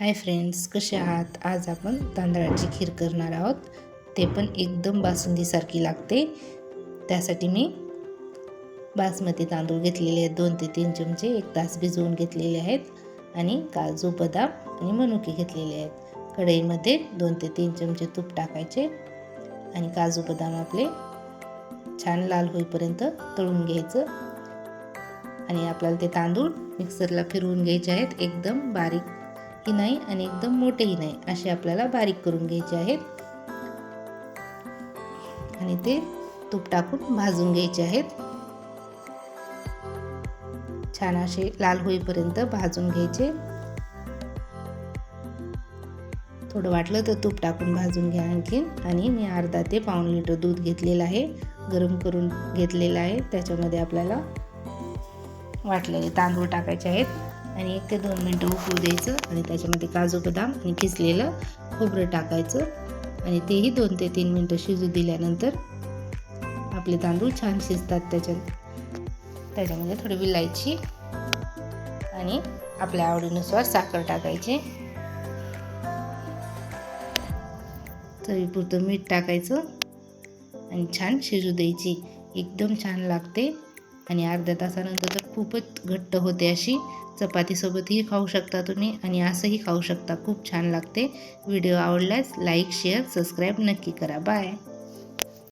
Hi friends कसे आहात? आज आपण तांदळाची खीर करणार आहोत. ते पण एकदम बासुंदीसारखी लागते. त्यासाठी मी बासमती तांदूळ घेतलेले आहेत. दोन ते तीन चमचे एक तास भिजवून घेतलेले आहेत. आणि काजू बदाम आणि मनुके घेतलेले आहेत. कढईमध्ये दोन ते तीन चमचे तूप टाकायचे आणि काजू बदाम आपले छान लाल होईपर्यंत तळून घ्यायचं. आणि आपल्याला ते तांदूळ मिक्सरला फिरवून घ्यायचे आहेत. एकदम बारीक ही नाही आणि एकदम मोठेही नाही. असे आपल्याला बारीक करून घ्यायचे आहेत. आणि ते तूप टाकून भाजून घ्यायचे आहेत. छान असे लाल होईपर्यंत भाजून घ्यायचे. थोडं वाटलं तर तूप टाकून भाजून घ्या आणखीन. आणि मी अर्धा ते पाऊण लिटर दूध घेतलेलं आहे. गरम करून घेतलेलं आहे. त्याच्यामध्ये आपल्याला वाटलेले तांदूळ टाकायचे आहेत. आणि एक ते दोन मिनटं उकळू द्यायचं आणि त्याच्यामध्ये काजू बदाम आणि किसलेलं खोबरं टाकायचं. आणि तेही दोन ते तीन मिनटं शिजू दिल्यानंतर आपले तांदूळ छान शिजतात त्याच्यात. त्याच्यामध्ये थोडी विलायची आणि आपल्या आवडीनुसार साखर टाकायची. चवीपुरतं मीठ टाकायचं आणि छान शिजू द्यायची. एकदम छान लागते. आणि अर्ध्या तासानंतर तर खूपच घट्ट होते अशी. चपातीसोबतही खाऊ शकता तुम्ही आणि असंही खाऊ शकता. खूप छान लागते. व्हिडिओ आवडल्यास लाईक शेअर सबस्क्राईब नक्की करा. बाय.